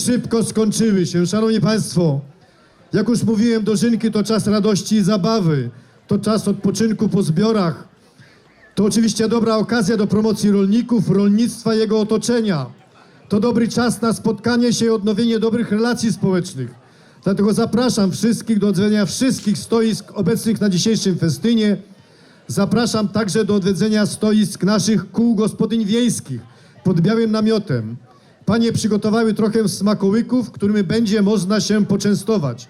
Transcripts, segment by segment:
szybko skończyły się. Szanowni Państwo, jak już mówiłem, dożynki to czas radości i zabawy, to czas odpoczynku po zbiorach. To oczywiście dobra okazja do promocji rolników, rolnictwa jego otoczenia. To dobry czas na spotkanie się i odnowienie dobrych relacji społecznych. Dlatego zapraszam wszystkich do odwiedzenia wszystkich stoisk obecnych na dzisiejszym festynie. Zapraszam także do odwiedzenia stoisk naszych kół gospodyń wiejskich pod białym namiotem. Panie przygotowały trochę smakołyków, którymi będzie można się poczęstować.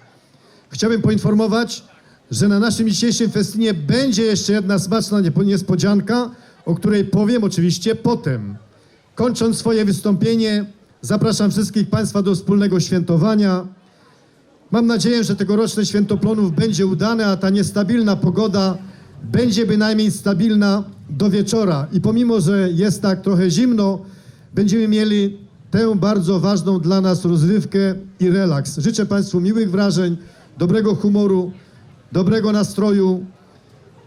Chciałbym poinformować, że na naszym dzisiejszym festynie będzie jeszcze jedna smaczna niespodzianka, o której powiem oczywiście potem. Kończąc swoje wystąpienie, zapraszam wszystkich Państwa do wspólnego świętowania. Mam nadzieję, że tegoroczne święto plonów będzie udane, a ta niestabilna pogoda będzie bynajmniej stabilna do wieczora. I pomimo, że jest tak trochę zimno, będziemy mieli tę bardzo ważną dla nas rozrywkę i relaks. Życzę Państwu miłych wrażeń, dobrego humoru, dobrego nastroju.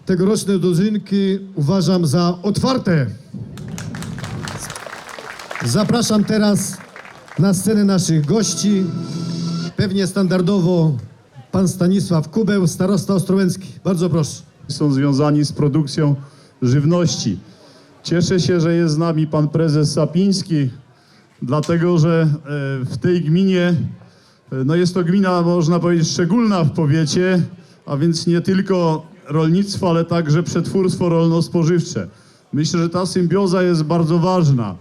Tegoroczne dożynki uważam za otwarte. Zapraszam teraz na scenę naszych gości. Pewnie standardowo pan Stanisław Kubeł, starosta ostrołęcki. Bardzo proszę. są związani z produkcją żywności. Cieszę się, że jest z nami pan prezes Sapiński, dlatego że e, w tej gminie, e, no jest to gmina, można powiedzieć, szczególna w powiecie, a więc nie tylko rolnictwo, ale także przetwórstwo rolno-spożywcze. Myślę, że ta symbioza jest bardzo ważna,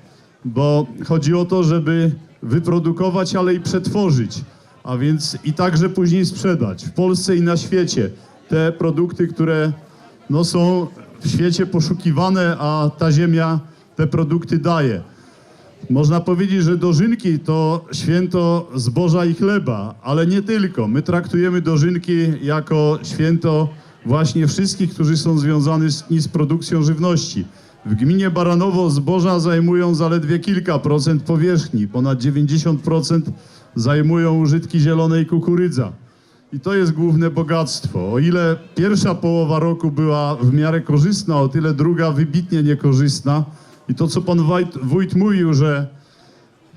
bo chodzi o to, żeby wyprodukować, ale i przetworzyć, a więc i także później sprzedać w Polsce i na świecie te produkty, które no, są w świecie poszukiwane, a ta ziemia te produkty daje. Można powiedzieć, że dożynki to święto zboża i chleba, ale nie tylko. My traktujemy dożynki jako święto właśnie wszystkich, którzy są związani z, z produkcją żywności. W gminie Baranowo zboża zajmują zaledwie kilka procent powierzchni, ponad 90% zajmują użytki zielonej kukurydza. I to jest główne bogactwo. O ile pierwsza połowa roku była w miarę korzystna, o tyle druga wybitnie niekorzystna. I to, co pan wójt, wójt mówił, że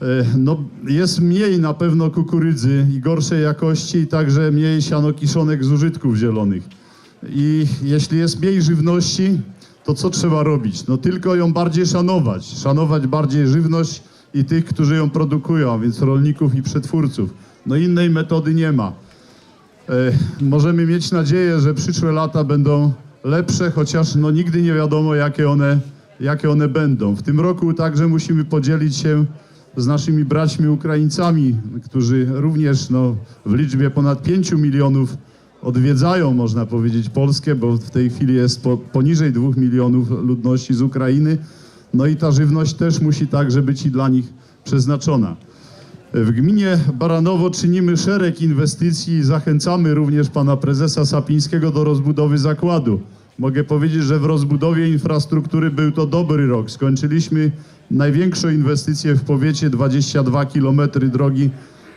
e, no, jest mniej na pewno kukurydzy i gorszej jakości, i także mniej sianokiszonek z użytków zielonych. I jeśli jest mniej żywności, to co trzeba robić? No tylko ją bardziej szanować. Szanować bardziej żywność i tych, którzy ją produkują, a więc rolników i przetwórców. No innej metody nie ma. E, możemy mieć nadzieję, że przyszłe lata będą lepsze, chociaż no nigdy nie wiadomo, jakie one, jakie one będą. W tym roku także musimy podzielić się z naszymi braćmi Ukraińcami, którzy również no, w liczbie ponad 5 milionów odwiedzają, można powiedzieć, Polskę, bo w tej chwili jest po, poniżej 2 milionów ludności z Ukrainy. No i ta żywność też musi także być i dla nich przeznaczona. W gminie Baranowo czynimy szereg inwestycji i zachęcamy również pana prezesa Sapińskiego do rozbudowy zakładu. Mogę powiedzieć, że w rozbudowie infrastruktury był to dobry rok. Skończyliśmy największą inwestycję w powiecie 22 km drogi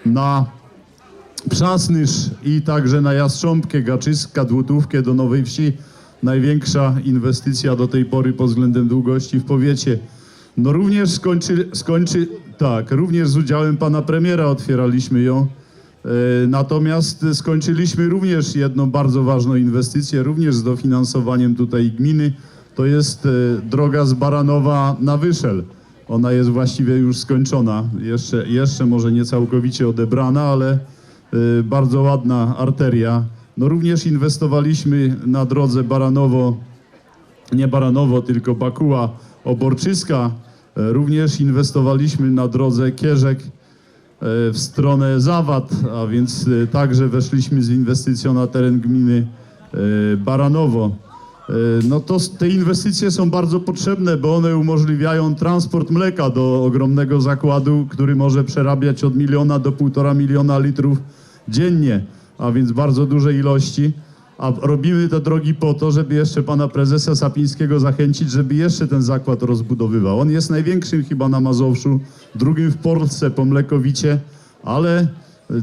na Przasnysz i także na Jastrząbkę, Gaczyska, Dłutówkę do Nowej Wsi. Największa inwestycja do tej pory pod względem długości w powiecie. No również skończy, skończy, tak, również z udziałem pana premiera otwieraliśmy ją. E, Natomiast skończyliśmy również jedną bardzo ważną inwestycję, również z dofinansowaniem tutaj gminy. To jest e, droga z Baranowa na Wyszel. Ona jest właściwie już skończona. Jeszcze, jeszcze może nie całkowicie odebrana, ale e, bardzo ładna arteria. No również inwestowaliśmy na drodze Baranowo nie Baranowo, tylko Bakuła Oborczyska. Również inwestowaliśmy na drodze Kierzek w stronę Zawad, a więc e, także weszliśmy z inwestycją na teren gminy e, Baranowo. E, No to te inwestycje są bardzo potrzebne, bo one umożliwiają transport mleka do ogromnego zakładu, który może przerabiać od miliona do półtora miliona litrów dziennie, a więc bardzo duże ilości. A robimy te drogi po to, żeby jeszcze pana prezesa Sapińskiego zachęcić, żeby jeszcze ten zakład rozbudowywał. On jest największym chyba na Mazowszu, drugim w Polsce po Mlekowicie, ale e,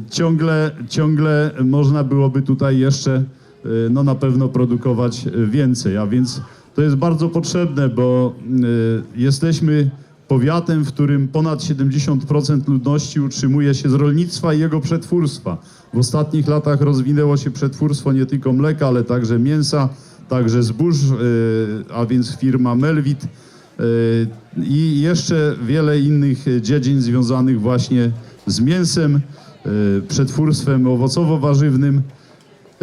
ciągle, ciągle można byłoby tutaj jeszcze e, no na pewno produkować e, więcej, a więc to jest bardzo potrzebne, bo jesteśmy powiatem, w którym ponad 70% ludności utrzymuje się z rolnictwa i jego przetwórstwa. W ostatnich latach rozwinęło się przetwórstwo nie tylko mleka, ale także mięsa, także zbóż, e, a więc firma Melwit e, i jeszcze wiele innych dziedzin związanych właśnie z mięsem, e, przetwórstwem owocowo-warzywnym.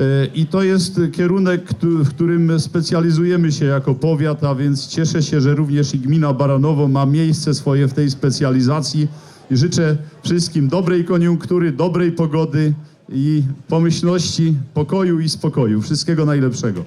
E, I to jest kierunek, w którym specjalizujemy się jako powiat, a więc cieszę się, że również i gmina Baranowo ma miejsce swoje w tej specjalizacji i życzę wszystkim dobrej koniunktury, dobrej pogody i pomyślności, pokoju i spokoju. Wszystkiego najlepszego.